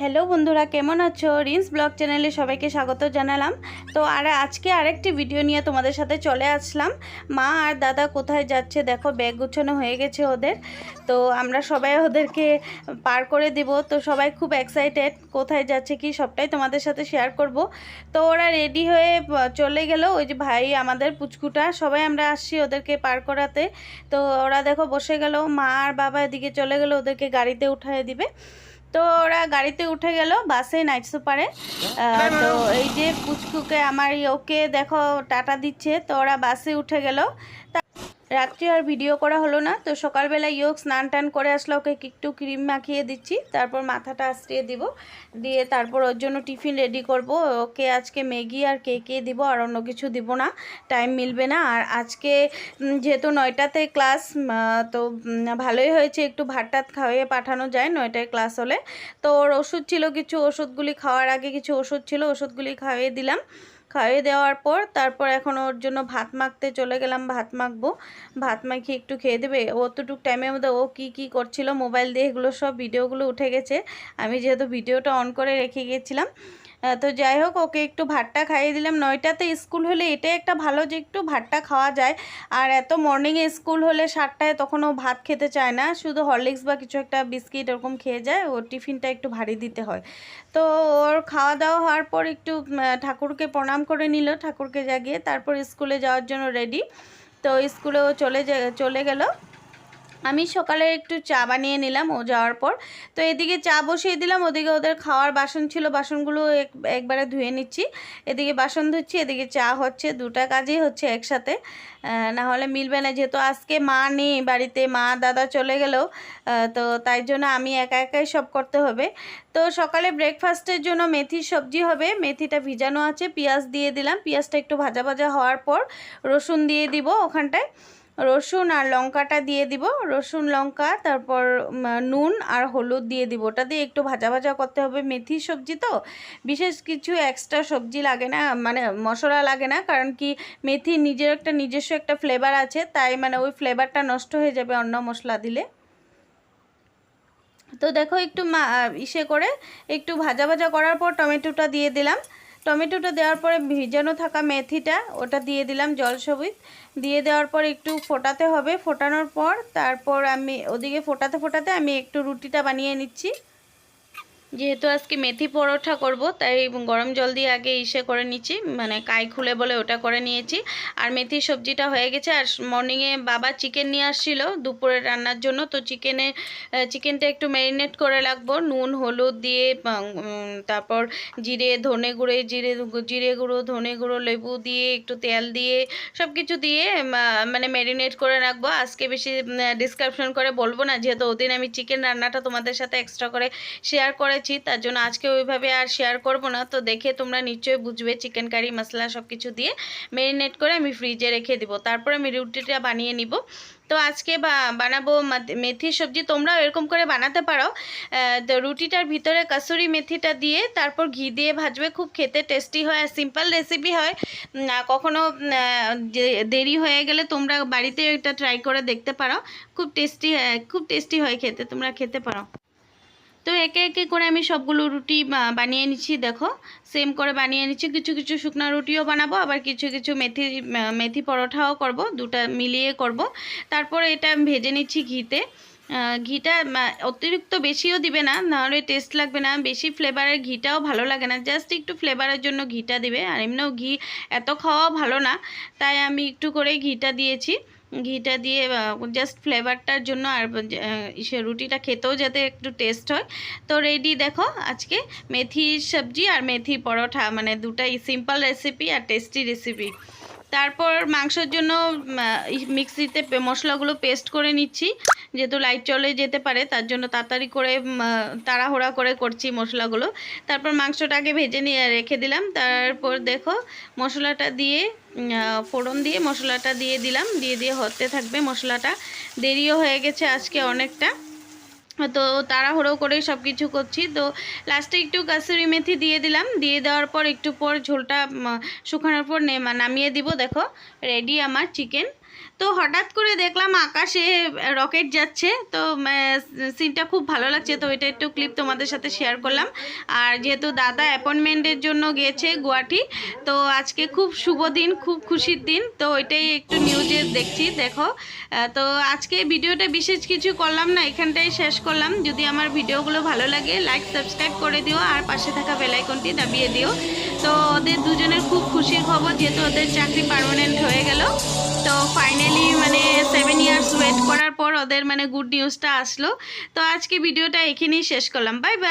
Hello বন্ধুরা, কেমন আছো? রিন্স ব্লগ চ্যানেলে সবাইকে স্বাগত জানালাম। তো আর আজকে আরেকটি ভিডিও নিয়ে তোমাদের সাথে চলে আসলাম। মা আর দাদা কোথায় যাচ্ছে দেখো, ব্যাগ গুছানো হয়ে গেছে ওদের। তো আমরা সবাই ওদেরকে পার করে দিব। তো সবাই খুব এক্সাইটেড কোথায় যাচ্ছে কি সবটাই তোমাদের সাথে শেয়ার করব। তো ওরা রেডি হয়ে চলে গেল, ওই যে ভাই, আমাদের পুচকুটা। সবাই আমরা আসছি ওদেরকে পার করাতে। তো ওরা দেখো বসে গেল, মা আর বাবা এদিকে চলে গেল, ওদেরকে গাড়িতে উঠায় দিবে। তো ওরা গাড়িতে উঠে গেল বাসে নাইট সুপারে তো এই যে পুচকুকে আমার ওকে দেখো টাটা দিচ্ছে। তো ওরা বাসে উঠে গেল। রাত্রি আর ভিডিও করা হলো না, তো সকালবেলা ইয়োগ স্নান টান করে আসলে, ওকে একটু ক্রিম মাখিয়ে দিচ্ছি, তারপর মাথাটা আশ্রিয়ে দিব, দিয়ে তারপর ওর জন্য টিফিন রেডি করব, ওকে আজকে ম্যাগি আর কেকে দিব আর অন্য কিছু দিব না টাইম মিলবে না, আর আজকে যেহেতু নয়টাতে ক্লাস তো ভালোই হয়েছে, একটু ভাত টাত খাওয়িয়ে পাঠানো যায় নয়টায় ক্লাস হলে, তো ওর ওষুধ ছিল কিছু, ওষুধগুলি খাওয়ার আগে কিছু ওষুধ ছিল, ওষুধগুলি খাইয়ে দিলাম খাইয়ে দেওয়ার পর তারপর এখন ওর জন্য ভাত মাখতে চলে গেলাম, ভাত মাখবো। ভাত মাখিয়ে একটু খেয়ে দেবে। অতটুক টাইমের মধ্যে ও কি কি করছিল মোবাইল দিয়ে এগুলো সব ভিডিওগুলো উঠে গেছে। আমি যেহেতু ভিডিওটা অন করে রেখে গিয়েছিলাম তো যাই হোক, ওকে একটু ভাতটা খাইয়ে দিলাম। নয়টাতে স্কুল হলে এটাই একটা ভালো যে একটু ভাতটা খাওয়া যায়। আর এত মর্নিংয়ে স্কুল হলে সাতটায় তখন ও ভাত খেতে চায় না। শুধু হরলিক্স বা কিছু একটা বিস্কিট এরকম খেয়ে যায়, ও টিফিনটা একটু ভারী দিতে হয়। তো ওর খাওয়া দাওয়া হওয়ার পর একটু ঠাকুরকে প্রণাম করে নিল। ঠাকুরকে জাগিয়ে তারপর স্কুলে যাওয়ার জন্য রেডি তো স্কুলে ও চলে চলে গেল। আমি সকালে একটু চা বানিয়ে নিলাম, ও যাওয়ার পর। তো এদিকে চা বসিয়ে দিলাম, ওদিকে ওদের খাওয়ার বাসন ছিল, বাসনগুলো এক, একবারে ধুয়ে নিচ্ছি। এদিকে বাসন ধুচ্ছি, এদিকে চা হচ্ছে, দুটা কাজই হচ্ছে একসাথে। না হলে মিলবে না, যেহেতু আজকে মা নেই বাড়িতে, মা, দাদা চলে গেলেও তো তাই জন্য আমি একা একাই সব করতে হবে। তো সকালে ব্রেকফাস্টের জন্য মেথির সবজি হবে, মেথিটা ভিজানো আছে, পেঁয়াজ দিয়ে দিলাম, পেঁয়াজটা একটু ভাজা ভাজা হওয়ার পর রসুন দিয়ে দিব ওখানটায়। রসুন আর লঙ্কাটা দিয়ে দিব। রসুন, লঙ্কা, তারপর নুন আর হলুদ দিয়ে দিব। ওটা দিয়ে একটু ভাজা ভাজা করতে হবে। মেথি সবজি তো। বিশেষ কিছু এক্সট্রা সবজি লাগে না মানে মশলা লাগে না। কারণ কি, মেথি নিজের একটা নিজস্ব একটা ফ্লেভার আছে। তাই মানে ওই ফ্লেভারটা নষ্ট হয়ে যাবে অন্য মশলা দিলে। তো দেখো একটু মা- ইসে করে একটু ভাজা ভাজা করার পর টমেটোটা দিয়ে দিলাম। টমেটোটা দেওয়ার পরে ভিজানো থাকা মেথিটা, ওটা দিয়ে দিলাম জল সবিত দিয়ে দেওয়ার পর একটু ফোটাতে হবে। ফোটানোর পর তারপর আমি ওদিকে ফোটাতে ফোটাতে আমি একটু রুটিটা বানিয়ে নিচ্ছি। যেহেতু আজকে মেথি পরোটা করব, তাই গরম জল দিয়ে আগে ইসে করে নিচ্ছি মানে কাই খুলে বলে ওটা করে নিয়েছি। আর মেথি সবজিটা হয়ে গেছে, আর মর্নিংয়ে বাবা চিকেন নিয়ে আসছিল দুপুরে রান্নার জন্য, তো চিকেনে চিকেনটা একটু ম্যারিনেট করে রাখব, নুন, হলুদ দিয়ে তারপর জিরে, ধনে গুঁড়ো, জিরে জিরে গুঁড়ো, ধনে গুঁড়ো, লেবু দিয়ে একটু তেল দিয়ে সব কিছু দিয়ে মানে ম্যারিনেট করে রাখব। আজকে বেশি ডিসক্রিপশন করে বলব না, যেহেতু ওদিন আমি চিকেন রান্নাটা তোমাদের সাথে এক্সট্রা করে শেয়ার করেছি। তার জন্য আজকে ওইভাবে আর শেয়ার করব না। তো দেখে তোমরা নিশ্চয়ই বুঝবে চিকেন কারি মশলা সব কিছু দিয়ে। ম্যারিনেট করে আমি ফ্রিজে রেখে দিব। তারপরে আমি রুটিটা বানিয়ে নিব। তো আজকে বানাবো মেথির সবজি। তোমরাও এরকম করে বানাতে পারো। তো রুটিটার ভিতরে কাসুরি মেথিটা দিয়ে তারপর ঘি দিয়ে ভাজবে। খুব খেতে টেস্টি হয় আর সিম্পল রেসিপি হয়। কখনো দেরি হয়ে গেলে তোমরা বাড়িতে এটা ট্রাই করে দেখতে পারো। খুব টেস্টি খুব টেস্টি হয় খেতে। তোমরা খেতে পারো। তো একে একে করে আমি সবগুলো রুটি বানিয়ে নিচ্ছি, দেখো। সেম করে বানিয়ে নিচ্ছি। কিছু কিছু শুকনো রুটিও বানাবো, আবার কিছু কিছু মেথি মেথি পরোটাও করব, দুটা মিলিয়ে করব। তারপরে এটা আমি ভেজে নিচ্ছি ঘিতে। ঘিটা অতিরিক্ত বেশিও দিবে না, নাহলে টেস্ট লাগবে না। বেশি ফ্লেভারের ঘিটাও ভালো লাগে না। জাস্ট একটু ফ্লেভারের জন্য ঘিটা দিবে। আর এমনিও ঘি এত খাওয়াও ভালো না, তাই আমি একটু করে ঘিটা দিয়েছি। ঘিটা দিয়ে জাস্ট ফ্লেভারটার জন্য আর রুটিটা খেতেও যাতে একটু টেস্ট হয়। তো রেডি দেখো, আজকে মেথির সবজি আর মেথি পরোটা মানে দুটাই সিম্পল রেসিপি আর টেস্টি রেসিপি তারপর মাংসের জন্য মিক্সিতে মশলাগুলো পেস্ট করে নিচ্ছি। যেহেতু লাইট চলে যেতে পারে, তার জন্য তাড়াতাড়ি করে তাড়াহুড়া করে করছি মশলাগুলো। তারপর মাংসটাকে ভেজে নিয়ে রেখে দিলাম। তারপর দেখো, মশলাটা দিয়ে ফোড়ন দিয়ে মশলাটা দিয়ে দিলাম। দিয়ে দিয়ে হতে থাকবে মশলাটা। দেরিও হয়ে গেছে আজকে অনেকটা। তো তাড়াহুড়ো করে সব কিছু করছি। তো লাস্টে একটু কাসুরি মেথি দিয়ে দিলাম। দিয়ে দেওয়ার পর একটু পর ঝোলটা শুকানোর পর নামিয়ে দিব, দেখো। রেডি আমার চিকেন তো হঠাৎ করে দেখলাম আকাশে রকেট যাচ্ছে। তো সিনটা খুব ভালো লাগছে। তো এটা একটু ক্লিপ তোমাদের সাথে শেয়ার করলাম। আর যেহেতু দাদা অ্যাপয়েন্টমেন্টের জন্য গেছে গুয়াহাটি, তো আজকে খুব শুভ দিন, খুব খুশির দিন। তো ওইটাই একটু নিউজে দেখছি, দেখো। তো আজকে ভিডিওটা বিশেষ কিছু করলাম না, এখানটাই শেষ করলাম। যদি আমার ভিডিওগুলো ভালো লাগে লাইক সাবস্ক্রাইব করে দিও, আর পাশে থাকা বেলাইকনটি দাবিয়ে দিও। তো ওদের দুজনের খুব খুশির খবর, যেহেতু ওদের চাকরি পারমানেন্ট হয়ে গেল। তো ফাইনালি মানে সেভেন ইয়ার্স ওয়েট করার পর ওদের মানে গুড নিউজটা আসলো। তো আজকে ভিডিওটা এখানেই শেষ করলাম। Bye bye